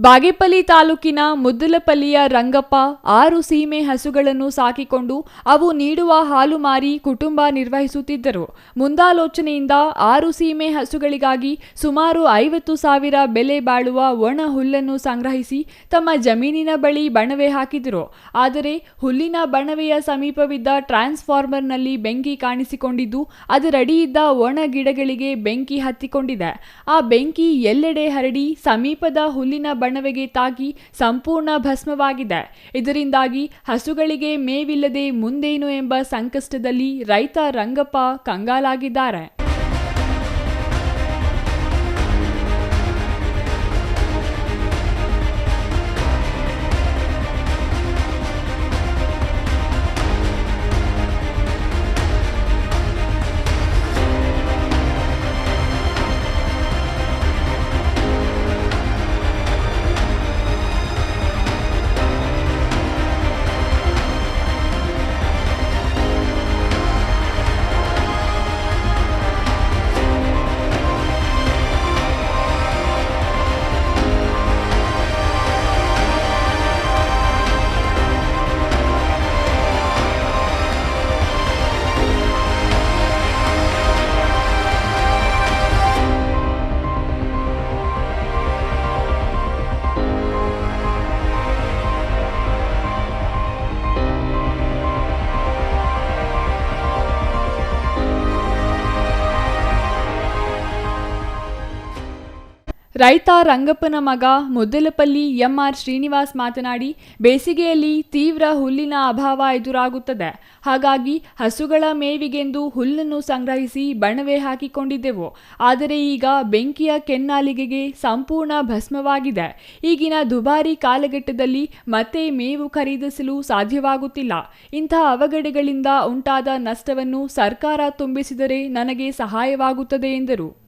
ಬಾಗೇಪಲ್ಲಿ ತಾಲೂಕಿನ ಮುದ್ದಲಪಲ್ಲಿಯ ರಂಗಪ್ಪ ಆರು ಸೀಮೆ ಹಸುಗಳನ್ನು ಸಾಕಿಕೊಂಡು ಅವು ನೀಡುವ ಹಾಲು ಮಾರಿ ಕುಟುಂಬ ನಿರ್ವಹಿಸುತ್ತಿದ್ದರು. ಮುಂದಾಲೋಚನೆಯಿಂದ ಆರು ಸೀಮೆ ಹಸುಗಳಿಗಾಗಿ ಸುಮಾರು ಐವತ್ತು ಸಾವಿರ ಬೆಲೆ ಬಾಳುವ ಒಣ ಹುಲ್ಲನ್ನು ಸಂಗ್ರಹಿಸಿ ತಮ್ಮ ಜಮೀನಿನ ಬಳಿ ಬಣವೆ ಹಾಕಿದರು. ಆದರೆ ಹುಲ್ಲಿನ ಬಣವೆಯ ಸಮೀಪವಿದ್ದ ಟ್ರಾನ್ಸ್ಫಾರ್ಮರ್ನಲ್ಲಿ ಬೆಂಕಿ ಕಾಣಿಸಿಕೊಂಡಿದ್ದು ಅದರಡಿಯಿದ್ದ ಒಣ ಗಿಡಗಳಿಗೆ ಬೆಂಕಿ ಹತ್ತಿಕೊಂಡಿದೆ. ಆ ಬೆಂಕಿ ಎಲ್ಲೆಡೆ ಹರಡಿ ಸಮೀಪದ ಹುಲ್ಲಿನ ಬಣವೆಗೆ ತಾಗಿ ಸಂಪೂರ್ಣ ಭಸ್ಮವಾಗಿದೆ. ಇದರಿಂದಾಗಿ ಹಸುಗಳಿಗೆ ಮೇವಿಲ್ಲದೆ ಮುಂದೇನು ಎಂಬ ಸಂಕಷ್ಟದಲ್ಲಿ ರೈತ ರಂಗಪ್ಪ ಕಂಗಾಲಾಗಿದ್ದಾರೆ. ರೈತ ರಂಗಪ್ಪನ ಮಗ ಮುದ್ದಲಪಲ್ಲಿ ಎಂಆರ್ ಶ್ರೀನಿವಾಸ್ ಮಾತನಾಡಿ, ಬೇಸಿಗೆಯಲ್ಲಿ ತೀವ್ರ ಹುಲ್ಲಿನ ಅಭಾವ ಎದುರಾಗುತ್ತದೆ. ಹಾಗಾಗಿ ಹಸುಗಳ ಮೇವಿಗೆಂದು ಹುಲ್ಲನ್ನು ಸಂಗ್ರಹಿಸಿ ಬಣವೆ ಹಾಕಿಕೊಂಡಿದ್ದೆವು. ಆದರೆ ಈಗ ಬೆಂಕಿಯ ಕೆನ್ನಾಲಿಗೆಗೆ ಸಂಪೂರ್ಣ ಭಸ್ಮವಾಗಿದೆ. ಈಗಿನ ದುಬಾರಿ ಕಾಲಘಟ್ಟದಲ್ಲಿ ಮತ್ತೆ ಮೇವು ಖರೀದಿಸಲು ಸಾಧ್ಯವಾಗುತ್ತಿಲ್ಲ. ಇಂಥ ಅವಘಡಗಳಿಂದ ಉಂಟಾದ ನಷ್ಟವನ್ನು ಸರ್ಕಾರ ತುಂಬಿಸಿದರೆ ನನಗೆ ಸಹಾಯವಾಗುತ್ತದೆ ಎಂದರು.